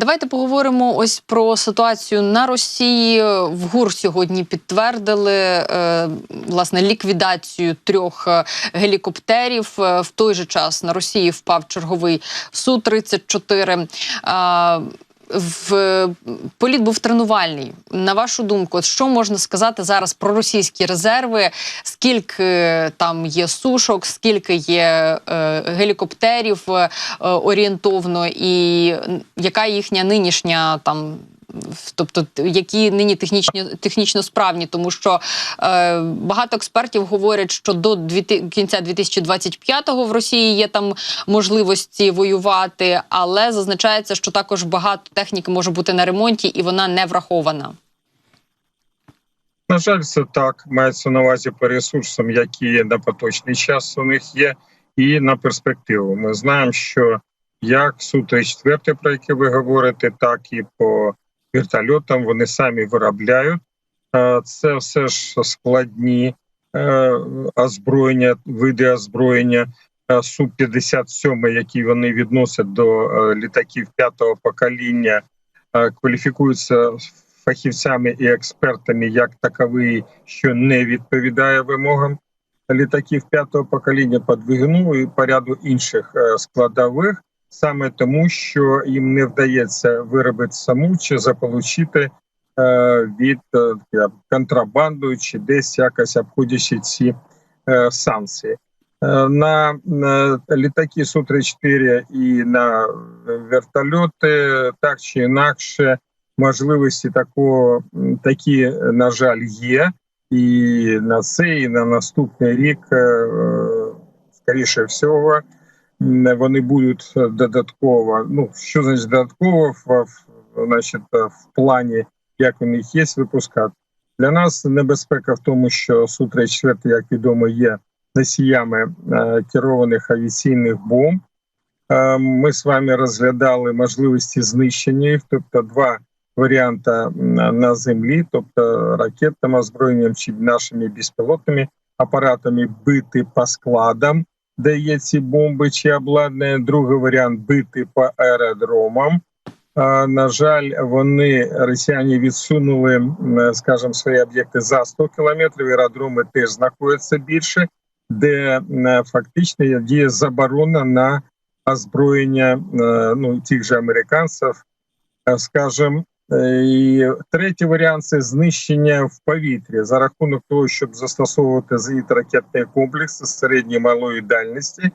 Давайте поговоримо ось про ситуацію на Росії. В ГУР сьогодні підтвердили е, власне ліквідацію трьох е, гелікоптерів. Е, В той же час на Росії впав черговий су 34 А, в політ був тренувальний. На вашу думку, що можна сказати зараз про російські резерви? Скільки там є сушок, скільки є е, гелікоптерів е, орієнтовно, і яка їхня нинішня там. Тобто, які нині технічні технічно справні, тому що е, багато експертів говорять, що до дві, кінця 2025-го в Росії є там можливості воювати, але зазначається, що також багато техніки може бути на ремонті, і вона не врахована. На жаль, це так мається на увазі по ресурсам, які на поточний час у них є, і на перспективу. Ми знаємо, що як су 34 про які ви говорите, так і по вертольотам вони самі виробляють. Е, Це все ж складні е, озброєння, види озброєння су 57 які вони відносять до е, літаків п'ятого покоління, кваліфікуються фахівцями і експертами як таковий, що не відповідає вимогам літаків п'ятого покоління по і по ряду інших складових, саме тому, що їм не вдається виробити саму чи заполучити е, від е, контрабанду чи десь якось обходячи ці е, санкції. На, літаки су 34 і на вертольоти так чи інакше можливості такого такі, на жаль, є. І на цей, і на наступний рік, скоріше всього, вони будуть додатково. Ну що значить додатково в, значить, в плані, як у них є, випускати. Для нас небезпека в тому, що су 34 як відомо, є носіями е, керованих авіаційних бомб. Е, Ми з вами розглядали можливості знищення їх, тобто два варіанти на землі, тобто ракетним озброєнням чи нашими безпілотними апаратами бити по складам, де є ці бомби чи обладнання. Другий варіант бити по аеродромам. Е, На жаль, вони росіяни відсунули, скажімо, свої об'єкти за 100 кілометрів. Аеродроми теж знаходяться більше, де фактично діє заборона на озброєння е, ну тих же американців, е, скажімо. Е, І третій варіант це знищення в повітрі за рахунок того, щоб застосовувати зенітно-ракетні комплекси середньої малої дальності,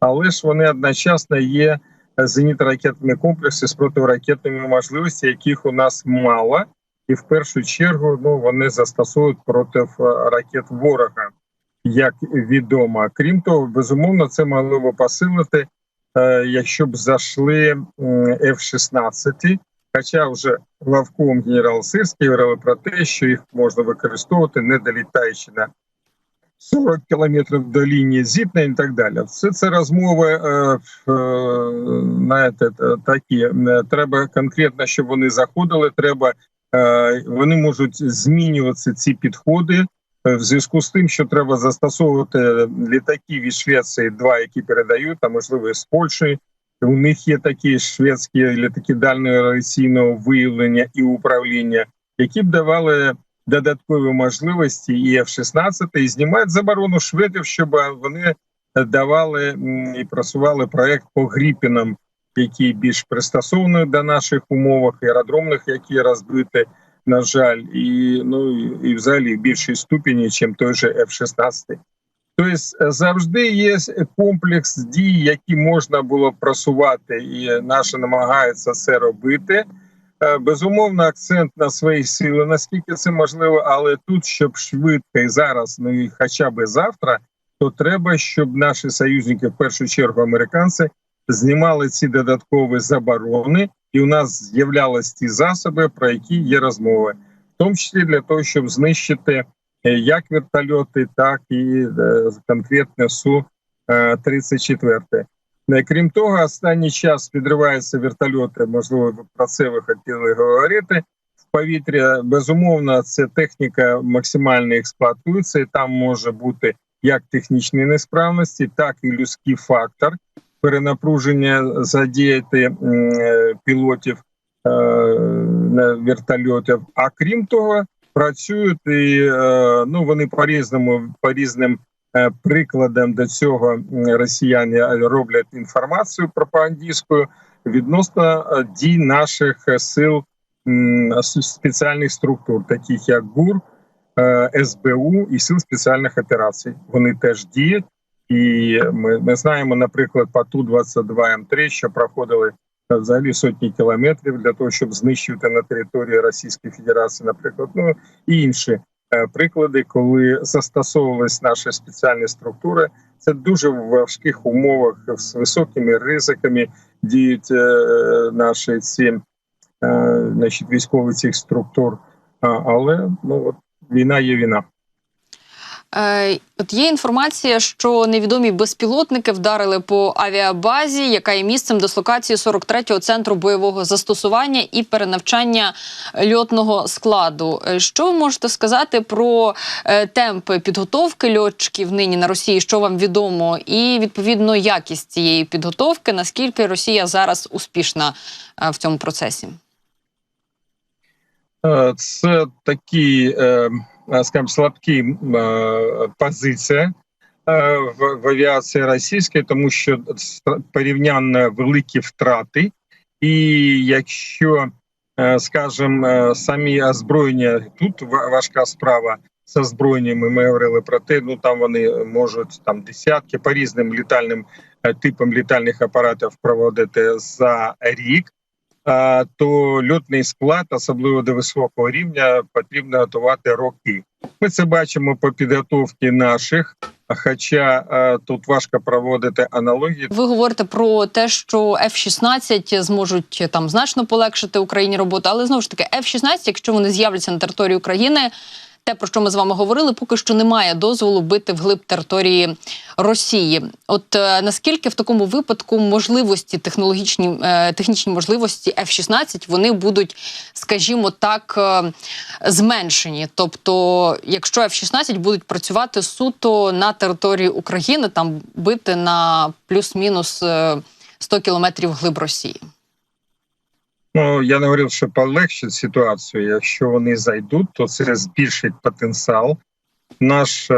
але ж вони одночасно є зенітно-ракетні комплекси з протиракетними можливостями, яких у нас мало, і в першу чергу ну вони застосовують проти е, ракет ворога, як відомо. Крім того, безумовно, це могло би посилити, е, якщо б зайшли м, F-16, Хоча вже главком генерал Сирський говорили про те, що їх можна використовувати, не долітаючи на 40 кілометрів до лінії зіткнень і так далі. Все це розмови е, е, знаєте, е, такі. Треба конкретно, щоб вони заходили. Треба вони можуть змінюватися ці підходи в зв'язку з тим, що треба застосовувати літаки від Швеції, два, які передають, а можливо з Польщі. У них є такі шведські літаки дальнього радіаційного виявлення і управління, які б давали додаткові можливості і F-16, і знімають заборону шведів, щоб вони давали і просували проект по Гріпінам, які більш пристосовані до наших умовах, аеродромних, які розбиті, на жаль, і ну і взагалі в більшій ступені, ніж той же F-16. Тобто завжди є комплекс дій, які можна було просувати, і наші намагаються це робити. Е, Безумовно, акцент на свої сили, наскільки це можливо, але тут, щоб швидко і зараз, ну і хоча б завтра, то треба, щоб наші союзники, в першу чергу американці, знімали ці додаткові заборони, і у нас з'являлись ті засоби, про які є розмови, в тому числі для того, щоб знищити е, як вертольоти, так і е, конкретно су 34 Е, Крім того, останній час підриваються вертольоти. Можливо, про це ви хотіли говорити. В повітря безумовно це техніка максимально експлуатується. і Там може бути як технічні несправності, так і людський фактор перенапруження задіяти е, пілотів. вертольотів. А крім того, працюють і е, ну вони по різному по різним е, прикладам до цього росіяни роблять інформацію пропагандистську відносно е, дій наших е, сил спеціальних структур, таких як ГУР, е, СБУ і сил спеціальних операцій. Вони теж діють. І ми, ми знаємо, наприклад, по ту 22 М3, що проходили е, взагалі сотні кілометрів для того, щоб знищувати на території Російської Федерації, наприклад, ну і інші е, приклади, коли застосовувались наші спеціальні структури. Це дуже в важких умовах з високими ризиками діють е, наші ці е, значить, військові цих структур. Але ну от війна є війна. Е, От є інформація, що невідомі безпілотники вдарили по авіабазі, яка є місцем дислокації 43-го центру бойового застосування і перенавчання льотного складу. Е, Що ви можете сказати про е, темпи підготовки льотчиків нині на Росії? Що вам відомо, і відповідно якість цієї підготовки? Наскільки Росія зараз успішна в цьому процесі? Це такі, скажімо, слабкі е, позиції е, в, авіації російської, тому що порівнянно великі втрати, і якщо, скажімо, самі озброєння тут важка справа. З озброєннями ми говорили про те, ну там вони можуть там десятки по різним літальним типам літальних апаратів проводити за рік то льотний склад, особливо до високого рівня, потрібно готувати роки. Ми це бачимо по підготовці наших. Хоча тут важко проводити аналогії. Ви говорите про те, що F-16 зможуть там значно полегшити Україні роботу, але знову ж таки, F-16, якщо вони з'являться на території України, те, про що ми з вами говорили, поки що немає дозволу бити вглиб території Росії. От е, наскільки в такому випадку можливості технологічні е, технічні можливості F-16 вони будуть, скажімо так, е, зменшені. Тобто, якщо F-16 будуть працювати суто на території України, там бити на плюс-мінус е, 100 кілометрів глиб Росії. Ну я не говорив, що полегшить ситуацію. Якщо вони зайдуть, то це збільшить потенціал наш е,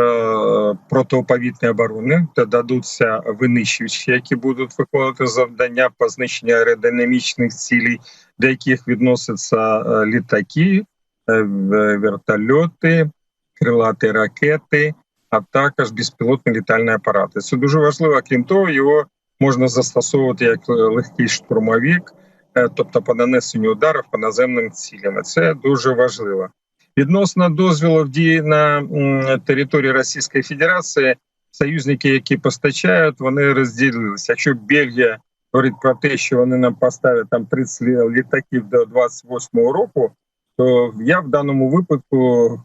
протиповітної оборони, та дадуться винищувачі, які будуть виконувати завдання по знищенню аеродинамічних цілей, до яких відносяться е, літаки, е, вертольоти, крилаті ракети, а також безпілотні літальні апарати. Це дуже важливо. Крім того, його можна застосовувати як е, легкий штурмовик, е, тобто по нанесенню ударів по наземним цілям. Це дуже важливо. Відносно дозволів дії на території Російської Федерації, союзники, які постачають, вони розділилися. Якщо Бельгія говорить про те, що вони нам поставлять там 30 лі- літаків до 28-го року, то я в даному випадку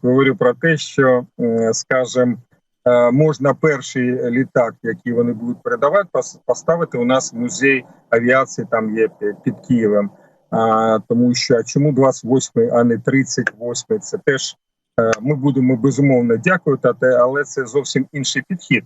говорю про те, що, скажімо, е, можна перший літак, який вони будуть передавати, поставити у нас в музей авіації, там є під Києвом. А, тому що а чому 28, а не 38? Це теж е, ми будемо безумовно дякувати, але це зовсім інший підхід.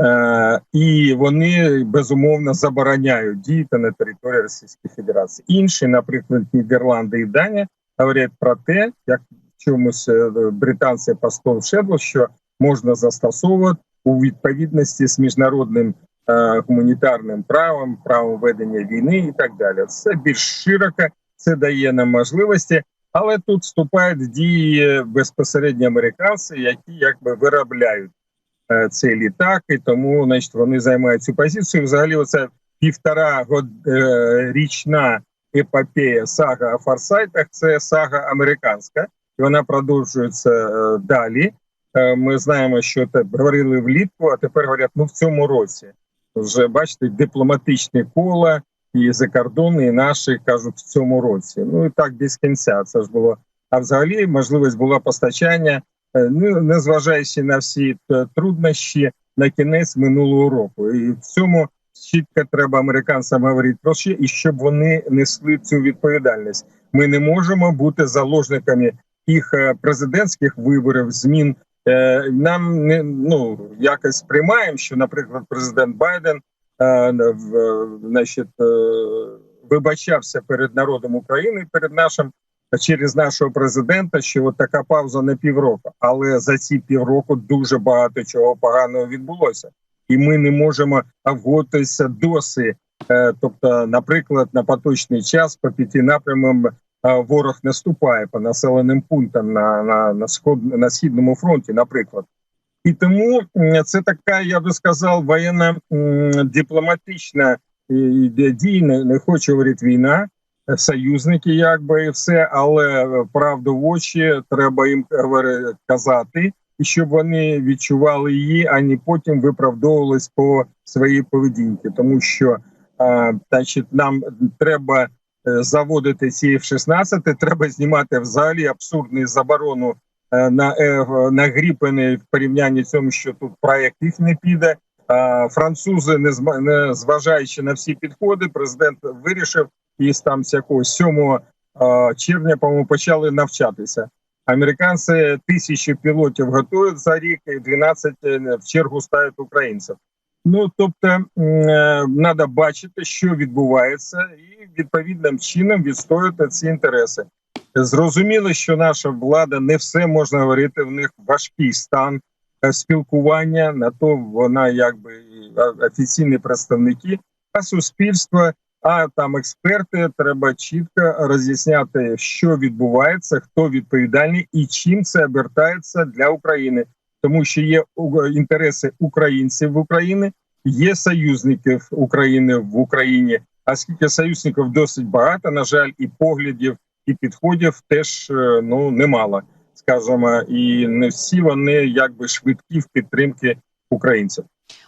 Е, і вони безумовно забороняють діяти на території Російської Федерації. Інші, наприклад, Нідерланди і Данія, говорять про те, як чомусь е, британці постол Шедло, що можна застосовувати у відповідності з міжнародним е, гуманітарним правом, правом ведення війни і так далі. Це більш широко, це дає нам можливості, але тут вступають дії безпосередньо американці, які якби виробляють е, цей літак, і тому значить, вони займають цю позицію. Взагалі, оце півтора год, е, річна епопея сага о форсайтах. Це сага американська, і вона продовжується е, далі. Е, Ми знаємо, що те говорили влітку, а тепер говорять, ну в цьому році вже бачите, дипломатичні кола і закордонні, і наші кажуть в цьому році. Ну і так без кінця. Це ж було. А взагалі можливість була постачання, е, ну незважаючи на всі е, труднощі на кінець минулого року. І в цьому чітко треба американцям говорити про що, і щоб вони несли цю відповідальність. Ми не можемо бути заложниками їх президентських виборів, змін. Е, Нам не ну якось сприймаємо, що, наприклад, президент Байден е, в- значить, е, вибачався перед народом України, перед нашим через нашого президента, що от така пауза на півроку. Але за ці півроку дуже багато чого поганого відбулося, і ми не можемо вготитися досі. Е, Тобто, наприклад, на поточний час по п'яти напрямам е, ворог наступає по населеним пунктам на, на, на сход на східному фронті, наприклад. І тому це така, я би сказав, воєнна дипломатична е, дія, не, хочу говорити війна, союзники, якби і все, але е, правду в очі треба їм казати, і щоб вони відчували її, а не потім виправдовувались по своїй поведінці, тому що значить, нам треба заводити ці F-16, треба знімати в залі абсурдну заборону е, на, е, на гріпени в порівнянні цьому, що тут проект їх не піде. Французи, не зважаючи на всі підходи, президент вирішив і там з якогось 7 червня, по-моєму, почали навчатися. Американці тисячі пілотів готують за рік, і 12 в чергу ставлять українців. Ну тобто, треба бачити, що відбувається, і відповідним чином відстоювати ці інтереси. Зрозуміло, що наша влада не все можна говорити. В них важкий стан е, спілкування. На то вона якби офіційні представники, а суспільство, а там експерти. Треба чітко роз'ясняти, що відбувається, хто відповідальний і чим це обертається для України, тому що є інтереси українців в Україні, є союзників України в Україні. А скільки союзників досить багато, на жаль, і поглядів, і підходів теж е, ну немало, скажімо, і не всі вони якби швидкі в підтримки українців.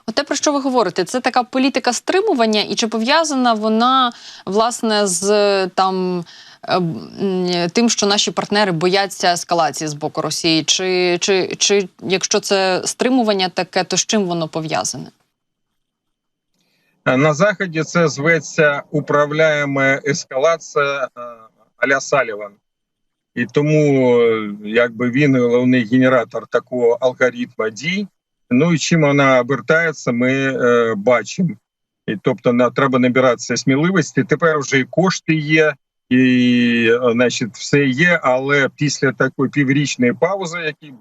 От те, про що ви говорите, це така політика стримування, і чи пов'язана вона власне з е, там. Е, м, Тим, що наші партнери бояться ескалації з боку Росії, чи, чи, чи якщо це стримування таке, то з чим воно пов'язане? Е, На заході це зветься управляємо ескалація е, аля Саліван. І тому е, якби він головний генератор такого алгоритму дій. Ну і чим вона обертається, ми е, бачимо. І тобто на треба набиратися сміливості. Тепер вже і кошти є, і е, значить, все є. Але після такої піврічної паузи, який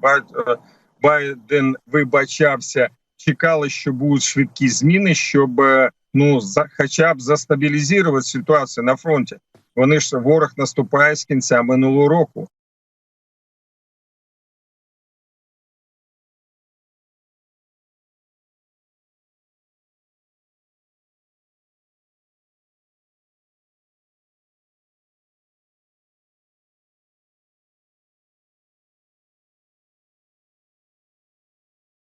е, Байден вибачався, чекали, що будуть швидкі зміни, щоб е, ну за хоча б застабілізувати ситуацію на фронті. Вони ж ворог наступає з кінця минулого року.